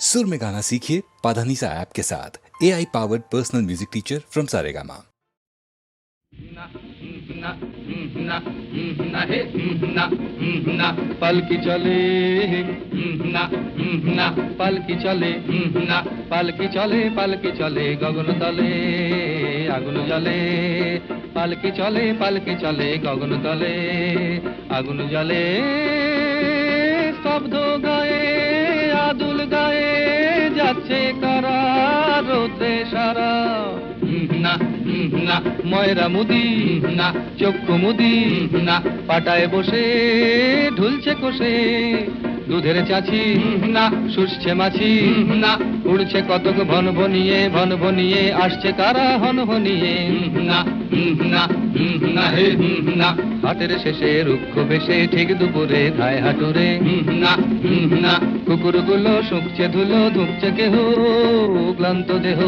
सुर में गाना सीखिए पाधानीसा ऐप के साथ। A I powered personal music teacher from Saregama पल की चले पल की चले पल की चले पल की चले गगन तले, आगुन जले पल की चले पल की चले, गगन तले, आगुन जले, शब्द गए, आदुल যাচ্ছে কারা সারা। না না, ময়রা মুদি, না, চক্ষু মুদি, না, পাটায় বসে, ঢুলছে কোষে। দুধের চাচি না, শুষছে মাছি, না, উড়ছে কতক ভন ভনিয়ে ভন ভনিয়ে আসছে কারা হন ভনিয়ে না না না হে না হাটের শেষে রুক্ষ বেশে ঠিক দুপুরে ধায় হাটুরে। না কুকুরগুলো শুকছে ধুলো, ধুকছে কেহ, ক্লান্ত দেহ।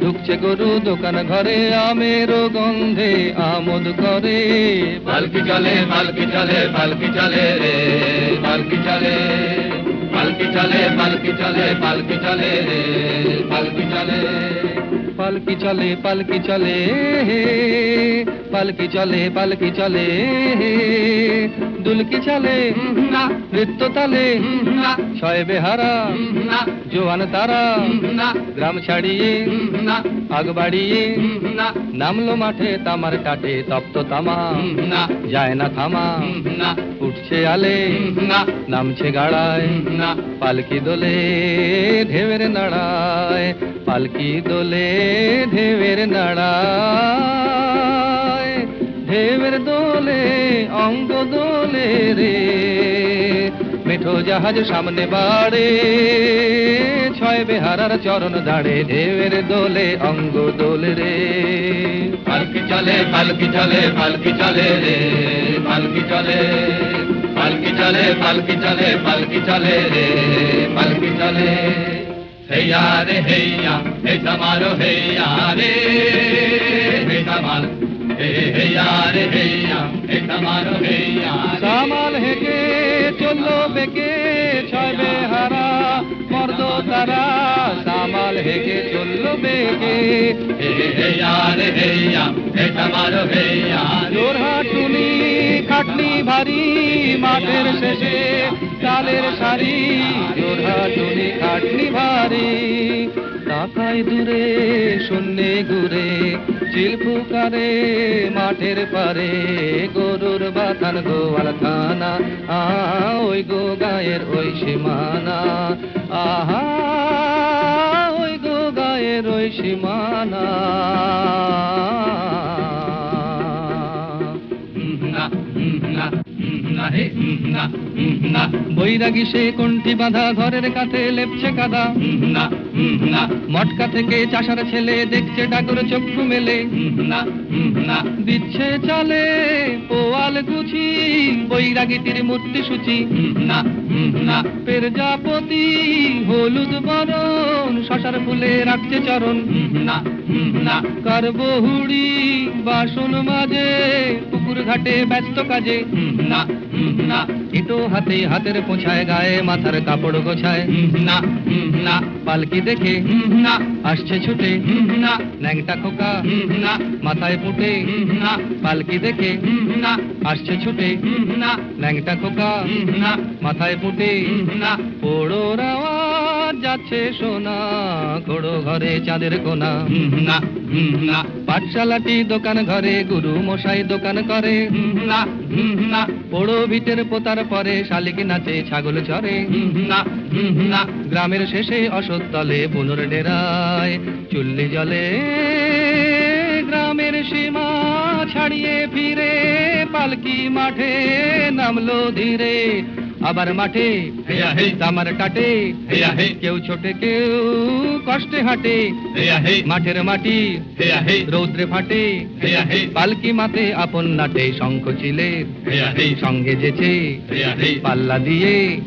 ঢুকছে গরু দোকান ঘরে, আমের গন্ধে আমোদ করে। পালকি চলে পালকি চলে পালকি চলে রে, পালকি চলে। পালকি চলে পালকি চলে পালকি চলে রে, পালকি চলে। পালকি চলে পালকি চলে হে পালকি চলে পালকি চলে। দুলকি চলে না। নৃত্য তালে। না। ছয় বেহারা না। জোয়ান তারা। না। গ্রাম ছাড়িয়ে না। আগ বাড়িয়ে। না। নামলো মাঠে তামার কাটে তপ্ত তামা। না। যায় না থামা। না। উঠছে আলে। না। নামছে গাড়ায়। না। পালকি দোলে ঢেউয়ের নাড়ায়। পালকি দোলে ঢেউয়ের নাড়ায়। ঢেউয়ের দোলে, অঙ্গ দোলে রে। মেঠো জাহাজ সামনে বাড়ে, ছয় বেহারার চরণ দাঁড়ে ঢেউয়ের দোলে, অঙ্গ দোলে রে। পালকি চলে পালকি চলে পালকি চলে রে। পালকি চলে পালকি চলে পালকি চলে পালকি চলে রে। পালকি চলে হেয়া রে হেয়া হে তোমারো হেয়া রে। হে সামাল হেকে চলল বেকে, ছয় বেহারা মর্দ তারা সামাল হেকে চলল বেকে। জোরহাটুনি, খাটনি ভারী মাঠের শেষে কালের শাড়ি জোরহাটুনি, খাটনি ভারী তাকায় দূরে, শূন্যে ঘুরে, চিল ফুকারে, মাঠের পারে, গরুর বাথান গোয়াল খানা আ ওই গো গায়ের ওই সীমানা, আহা, ওই গো গায়ের ওই সীমানা। বৈরাগী সে কণ্ঠি বাঁধা ঘরের কাছে লেপছে কাদা। মটকা থেকে চাষার ছেলে দেখছে ডাকর চক্ষু মেলে। দিচ্ছে চালে পোয়াল গুছি বৈরাগীতির মূর্তি সূচি। পেরজাপতি হলুদ বরণ শশার ফুলে রাখছে চরণ। কারবহুড়ি বাসন মাঝে পুকুর ঘাটে ব্যস্ত কাজে। না না এটো হাতে হাতের পোছায়, গায়ে মাথার কাপড় গোছায়। না না, পালকি দেখে, না, আসছে ছুটে। না ল্যাংটা খোকা, না, মাথায় পুটে। না, পালকি দেখে, না, আসছে ছুটে। না ল্যাংটা খোকা, না, মাথায় পুটে। না পোড়ো আওয়াজ যাচ্ছে সোনা ঘোড়ো ঘরে চাঁদের কোনা। না না। পাঠশালাটি দোকান ঘরে গুরু মশাই দোকান করে। না না। পোড়ো ভিটের পোতার পরে শালিক নাচে ছাগল চরে। না না। গ্রামের শেষে অসত্তলে পুনর ডেরায় চুল্লি জলে গ্রামের সীমা ছাড়িয়ে ফিরে পালকি মাঠে নামলো ধীরে। আবার মাঠে তামার কাটে কেউ ছোটে কেউ কষ্টে হাঁটে। মাঠের মাটি রৌদ্রে ফাটে। পালকি মাতে আপন নাটে শঙ্খ হে সঙ্গে যেছে পাল্লা দিয়ে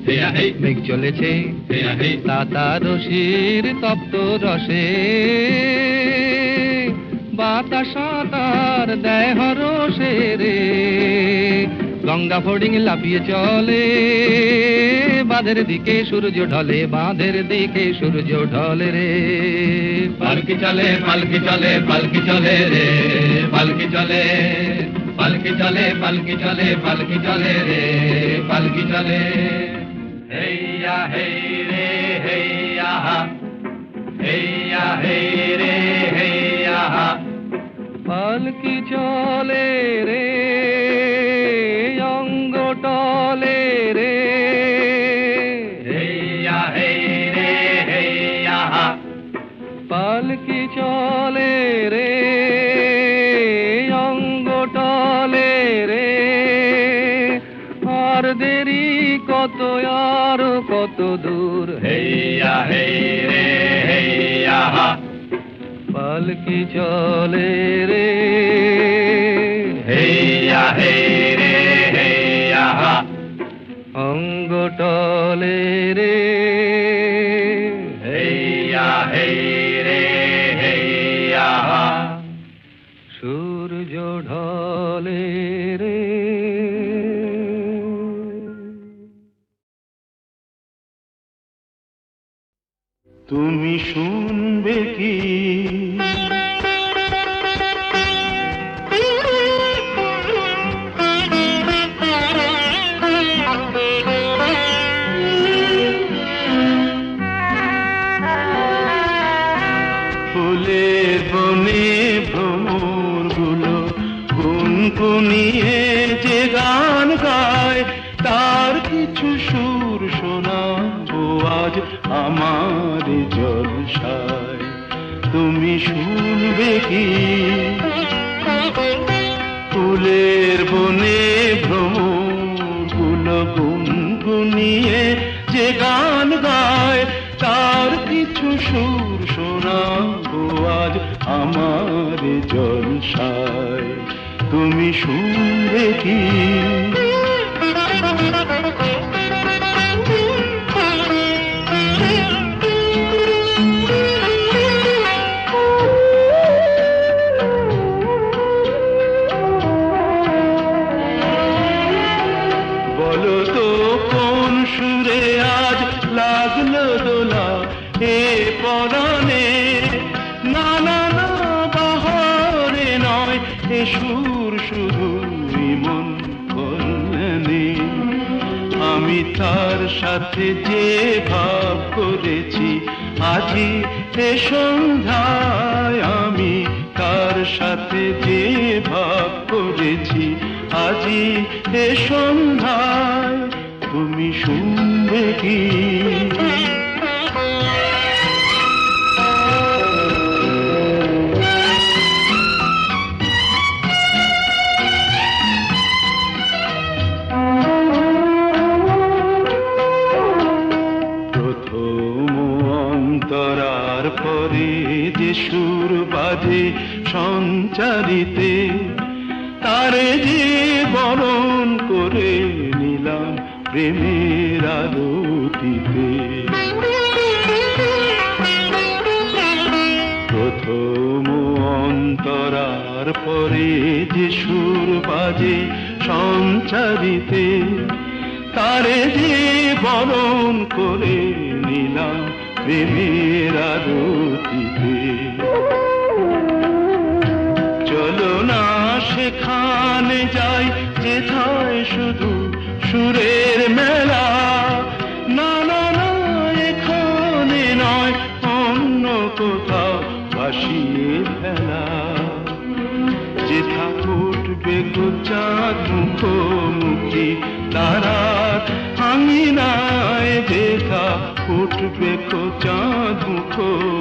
মেঘ চলেছে। তাতা রশির তপ্ত রসে। বাতাস তার দেহ রসে রে। গঙ্গা ফোর্ডিং লাফিয়ে চলে বাঁধের দিকে সূর্য ঢলে বাঁধের দিকে সূর্য ঢলে রে। পালকি চলে পালকি চলে পালকি চলে রে পালকি চলে পালকি চলে পালকি চলে পালকি চলে রে পালকি চলে। হেইয়া হেই রে হেইয়া হেইয়া হেই রে হেইয়া পালকি চলে রে চলে রে অঙ্গ টলে রে। আর দেরি কত আর কত দূর। হেইয়া হেই রে হেইয়া হা। পালকি চলে রে। হেইয়া হে রে হেইয়া অঙ্গ টলে রে। হেইয়া হে তুমি শুনবে কি? জলসায় তুমি শুনবে কি এ সুর শুধু মন কল্যাণে আমি তার সাথে যে ভাব করেছি, আজি এ সন্ধ্যায় আমি তার সাথে যে ভাব করেছি, আজি এ সন্ধ্যায় তুমি শুনবে কি? যে সুর বাজে সঞ্চারিতে, তারে যে বরণ করে নিলাম প্রেমের আরতিতে। প্রথম অন্তরার পরে যে সুর বাজে সঞ্চারিতে, তারে যে বরণ করে নিলাম প্রেমের আরতিতে। সেখানে যাই, যেথায় শুধু সুরের মেলা। না না না, এখানে নয়, অন্য কোথাও ভাসিয়ে ফেলা। যেথা উঠবে গোচাঁদ মুখোমুখি তারার আঙিনায় যেথা উঠবে কোচাঁদ মুখোমুখি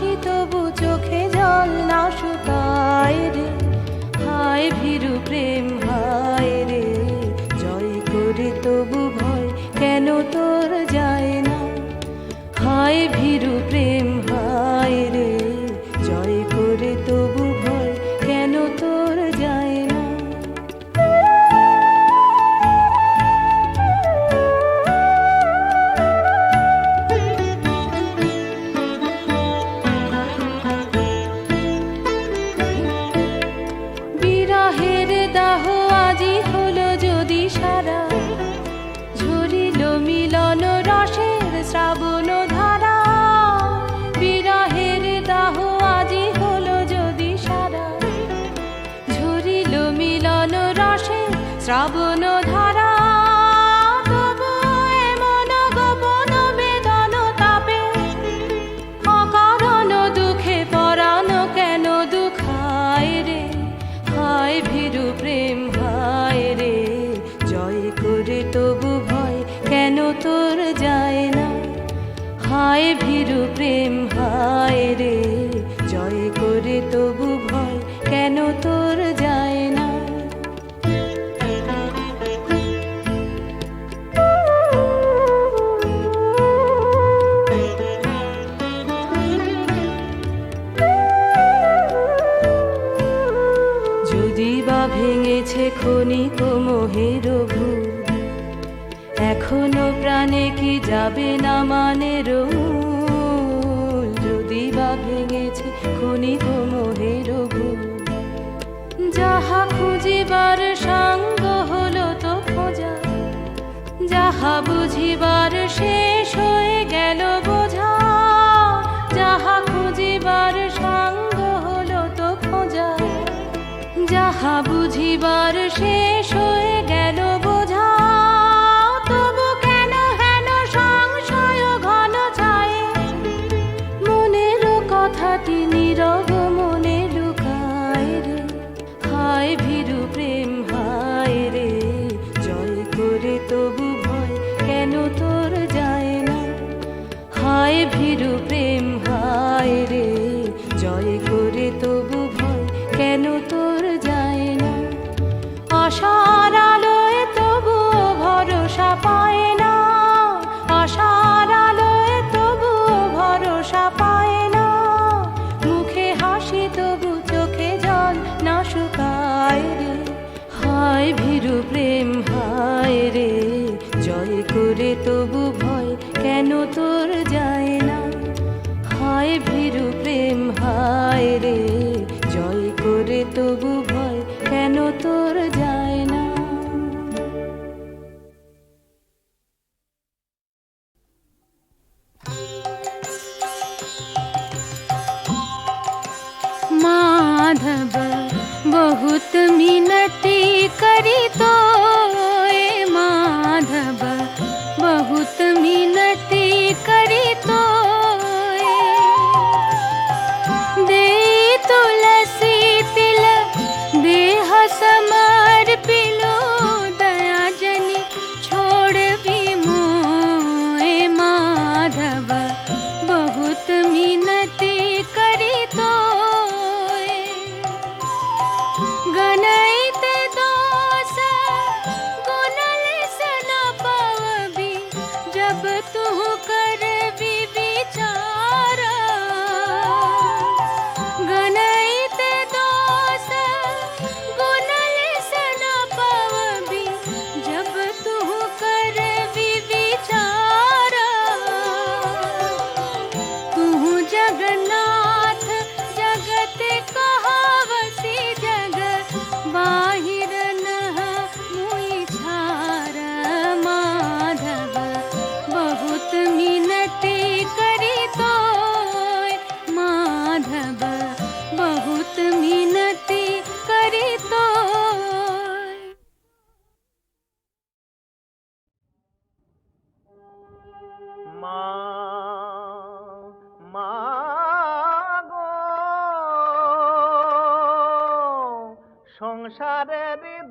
হাসি তবু চোখে জল না শুকায় রে। হায় ভীরু প্রেম, হায় রে। জয় করে তবু ভয়, কেন তোর শ্রাবণ ধারা এমন গোপন বেদন তাপে। অকারণ দুঃখে পরানো কেন দুখায় রে? হায় ভীরু প্রেম, হায় রে। জয় করে তবু ভয় কেন তোর যায় না? হায় ভীরু প্রেম, হায় রে। জয় করে তবু যাবে না মানের মূল? যদি বা ভেঙেছে ক্ষণিক মোহের যাহা খুঁজিবার সাঙ্গ হলো তো খোঁজা। যাহা বুঝিবার শেষ হয়ে গেল বোঝা। যাহা খুঁজিবার সাঙ্গ হলো তো খোঁজা। যাহা বুঝিবার শেষ হয়ে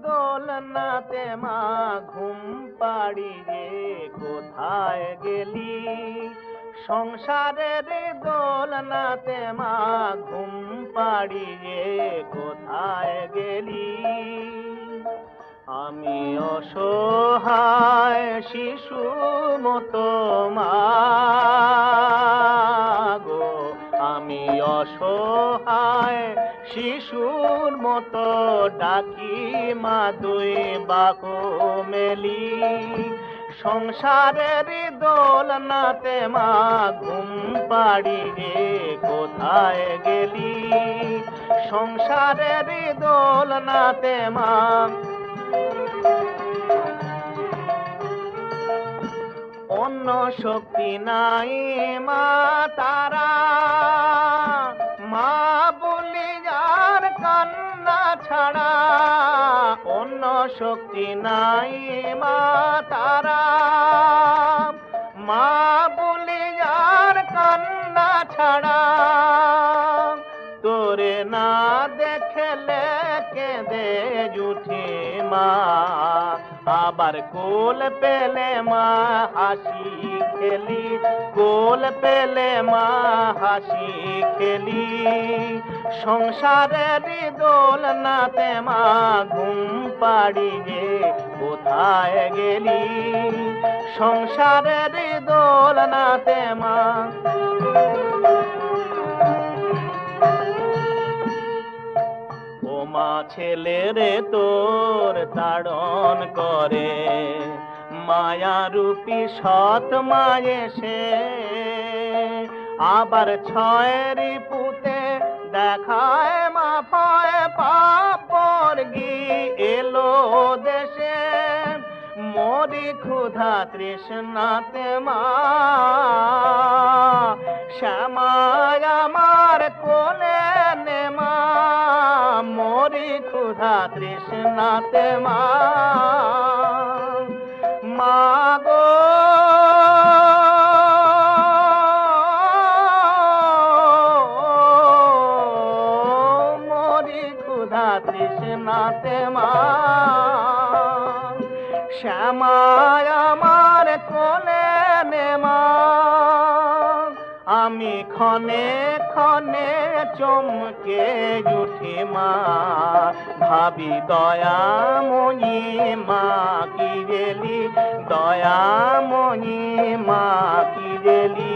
দোলনাতে মা ঘুম পাড়িয়ে কোথায় গেলি? সংসারের দোলনাতে মা ঘুম পাড়িয়ে কোথায় গেলি? আমি অসহায় শিশু মতো মা গো, আমি অসহায় শিশুর মতো ডাকি মা দুই বাকু মেলি। সংসারের দোলনাতে মা ঘুম পাড়িয়ে কোথায় গেলি? সংসারের দোলনাতে মা অন্য শক্তি নাই মা তারা। মা বলি যার কান্না ছাড়া অন্য শক্তি নাই মা তারা। মা বলি যার কান্না ছাড়া তোরে না দেখলে কেঁদে জুঠি মা। আবার কোল পেলে মা হাসি খেলি, কোল পেলে মা হাসি খেলি। সংসারের দোলনাতে মা ঘুম পাড়িয়ে কোথায় গেলি? সংসারের দোলনাতে মা মা ছেলেরে তোর তাড়ন করে। মায়া রূপী সৎ মায়ে সে আবার ছয়েরই পুতে দেখায় মা ভয় পাপর গি এলো দেশে। মরি ক্ষুধা তৃষ্ণাতে মা, শ্যামায় আমার কোলে মরি ক্ষুধা তৃষ্ণাতে মা গো। মরি ক্ষুধা তৃষ্ণাতে মা। শ্যামায় আমার কোলে নে মা। আমি ক্ষণে চমকে উঠি মা, ভাবি দয়াময়ী মা, কি গেলি দয়াময়ী মা, কি গেলি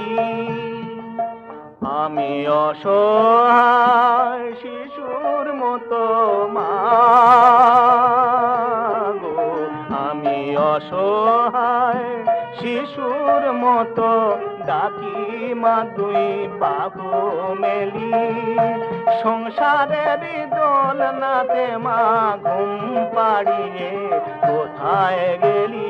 আমি অসহায় শিশুর মতো মা গো, আমি অসহায় শিশুর মতো ডাকি, মা দুই বাহু মেলি। সংসারের দোলনাতে মা ঘুম পাড়িয়ে কোথায় গেলি?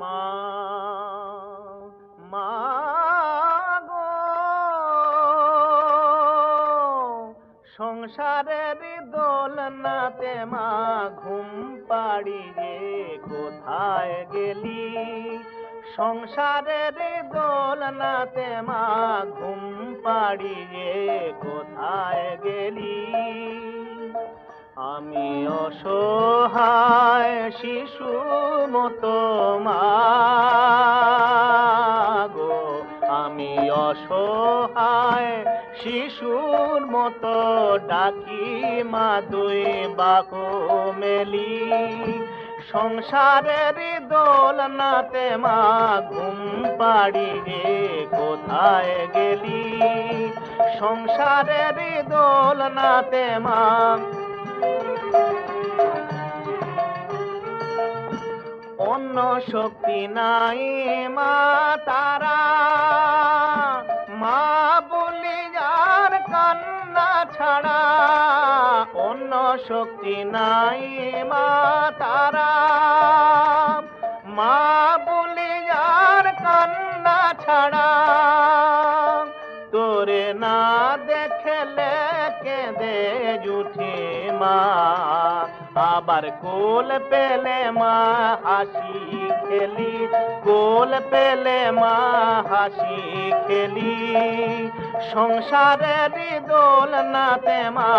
মা মা সংসারের দোলনাতে মা ঘুম পাড়িয়ে কোথায় গেলি? সংসারের দোলনাতে মা ঘুম পাড়িয়ে কোথায় গেলি? আমি অসহায় শিশু মতো মা গো, আমি অসহায় শিশুর মতো ডাকি মা দুই বাকু মেলি সংসারের দোলনাতে মা, ঘুম পাড়িয়ে কোথায় গেলি? সংসারের দোলনাতে মা, অন্য শক্তি নাই মা তারা। মা ছাড়া অন্য শক্তি নাই মা তারা। মা বলে আর কান্না ছাড়া তোরে না দেখলে কেঁদে জুঠে মা। আবার কোল পেলে মা হাসি খেলি, কোল পেলে মা হাসি খেলি। সংসারের দোল নাতে মা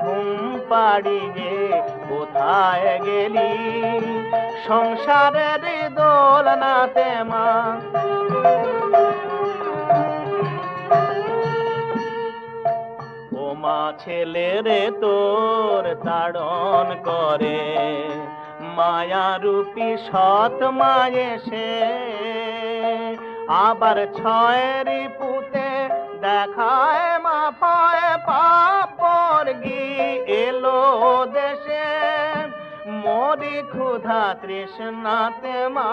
ঘুম পাড়িয়ে কোথায় গেলি? সংসারের দোল নাতে মা মা ছেলেরে তোর তাড়ন করে। মায়া রূপী সৎ মায়ে সে আবার ছয়েরই পুতে দেখায় মা পায় পাপর গি এলো দেশে। মরি ক্ষুধা তৃষ্ণাতে মা,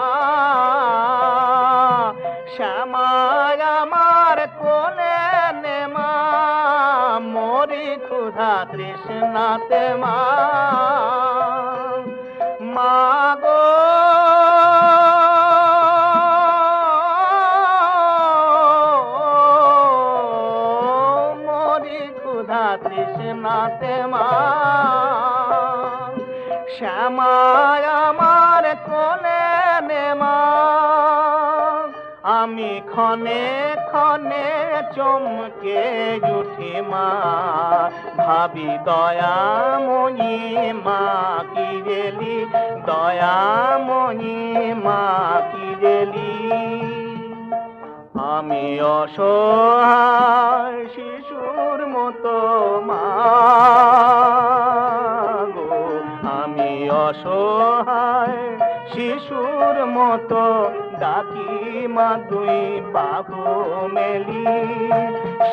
শ্যামায় আমার কোলে মরি ক্ষুধা তৃষ্ণাতে মা গো। মরি ক্ষুধা তৃষ্ণাতে মা। শ্যামায় আমার কোলে নে মা। আমি ক্ষণে ক্ষণে চমকে উঠি মা, ভাবি দয়াময়ী মা, কি গেলি দয়াময়ী মা, কি গেলি আমি অসহায় শিশুর মতো মা গো, আমি অসহায় শিশুর মতো ডাকি মা দুই বাহু মেলি।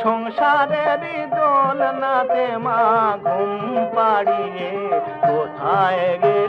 সংসারের দোলনাতে মা ঘুম পাড়িয়ে কোথায় গে